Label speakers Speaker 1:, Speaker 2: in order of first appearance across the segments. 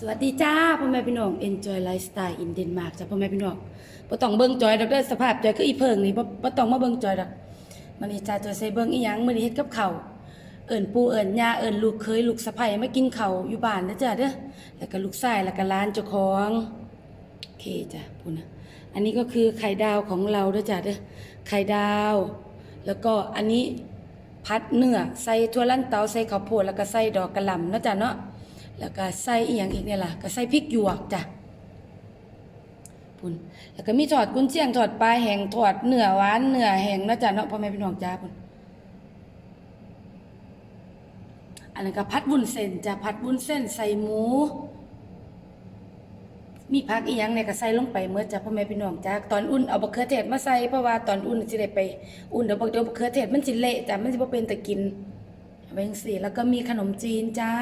Speaker 1: สวัสดีจ้าพ่อแม่พี่น้อง Enjoy Lifestyle in Denmark จ้าพ่อแม่พี่น้องบ่ต้องเบิ่งจอยดอกเด้อสภาพจอยคืออีเพิงนี่บ่บ่ต้องมาเบิ่งจอยดอกมื้อนี้จ้าจอยใส่เบิ่งอีหยังมื้อนี้เฮ็ดกับข้าวเอิ้นปู่เอิ้นย่าเอิ้นลูกเคยลูกสะใภ้มากินข้าวอยู่บ้านนะจ้าเด้อแล้วก็ลูกชายแล้วก็หลานเจ้าของโอเคจ้ะพุ่นนะอันนี้ก็คือไข่ดาวของเราเด้อจ้าเด้อไข่ดาว แล้วก็อันนี้พัดเนื้อใส่ถั่วลันเตาใส่ข้าวโพดแล้วก็ใส่ดอกกระหล่ำเนาะจ้ะเนาะ แล้วก็ใส่อีหยังอีกเนี่ยล่ะก็ใส่พริกหยวกจ้ะพุ่นแล้วก็มีทอดกุนเชียงทอดปลาแห้งทอดเนื้อหวานเนื้อแห้งเนาะจ้ะเนาะพ่อแม่พี่น้องจ้าพุ่นอันนั้นก็ผัดวุ้นเส้นจ้ะผัดวุ้นเส้นใส่หมู มีผักอีหยังเนี่ยก็ใส่ลงไปเมื่อจ้ะพ่อแม่พี่น้องจ้าตอนอุ่นเอาบะเขือเทศมาใส่เพราะว่าตอนอุ่นสิได้ไปอุ่นเดี๋ยวบะเดี๋ยวบะเขือเทศมันสิเละจ้ะมันสิบ่เป็นตะกินเอาไปจังซี่แล้วก็มีขนมจีนจ้า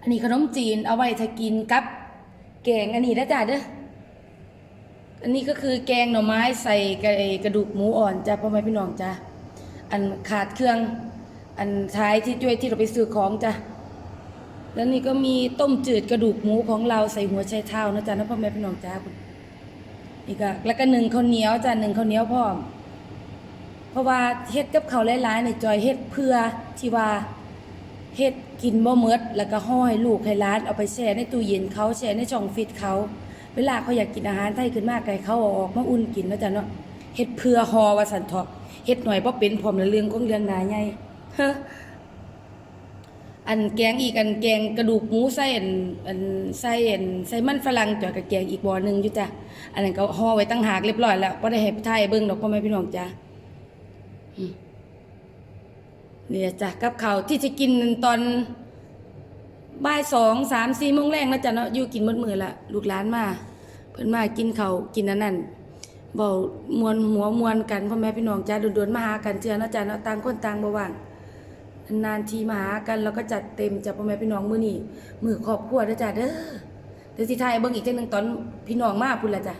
Speaker 1: อันนี้ขนมจีนเอาไว้ถ้ากินกับแกงอันนี้นะจ้ะเด้ออันนี้ก็คือแกงหน่อไม้ใส่กระกระดูกหมูอ่อนจ้ะพ่อแม่พี่น้องจ้ะอันขาดเครื่อง อันท้ายที่ช่วยที่เราไปซื้อของจ้ะแล้วนี่ก็มีต้มจืดกระดูกหมูของเราใส่หัวไชเท้านะจ๊ะนะพ่อแม่พี่น้องจ้าคุณนี่ก็แล้วก็หนึ่งข้าวเหนียวจ้ะหนึ่งข้าวเหนียวพร้อมเพราะว่าเฮ็ดกับเขาวหลายๆในจอยเฮ็ดเพื่อที่ว่า เฮ็ดกินบ่หมดแล้วก็ห่อให้ลูกให้หลานเอาไปแช่ในตู้เย็นเขาแช่ในช่องฟิตเขา เวลาเขาอยากกินอาหารไทยขึ้นมากไก่เขาออกมาอุ่นกินนะจ๊ะเนาะเฮ็ดเพื่อห่อว่าสันเถาะเฮ็ดหน่อยบ่เป็นพร้อมละเรื่องของเรื่องนาใหญ่อันแกงอีกอันแกงกระดูกหมูใส่อันอันใส่อันใส่มันฝรั่งจ่อยกับแกงอีกบ่อหนึงอยู่จ้ะอันนั้นก็ห่อไว้ตั้งหากเรียบร้อยแล้วบ่ได้ให้ถ่ายเบิ่งดอกพ่อแม่พี่น้องจ้ะอืม เนี่ยจ้ะกับเขาที่จะกินตอนบ่ายสองสามสี่โมงแรงนะจ๊ะเนาะอยู่กินมดมือละลูกหลานมา เพิ่นมากินเขากินอันนั้นเว้ามวนหัวมวนกันพ่อแม่พี่น้องจ้ะโดนๆมาหากันเทื่อนะจ้ะเนาะต่างคนต่างบ่ว่างนานทีมาหากันแล้วก็จัดเต็มจ้ะพ่อแม่พี่น้องมื้อนี้มื้อครอบครัวเด้อจ้ะเด้อเดี๋ยวสิถ่ายเบิ่งอีกจังหนึงตอนพี่น้องมาพุ่นละจ้ะ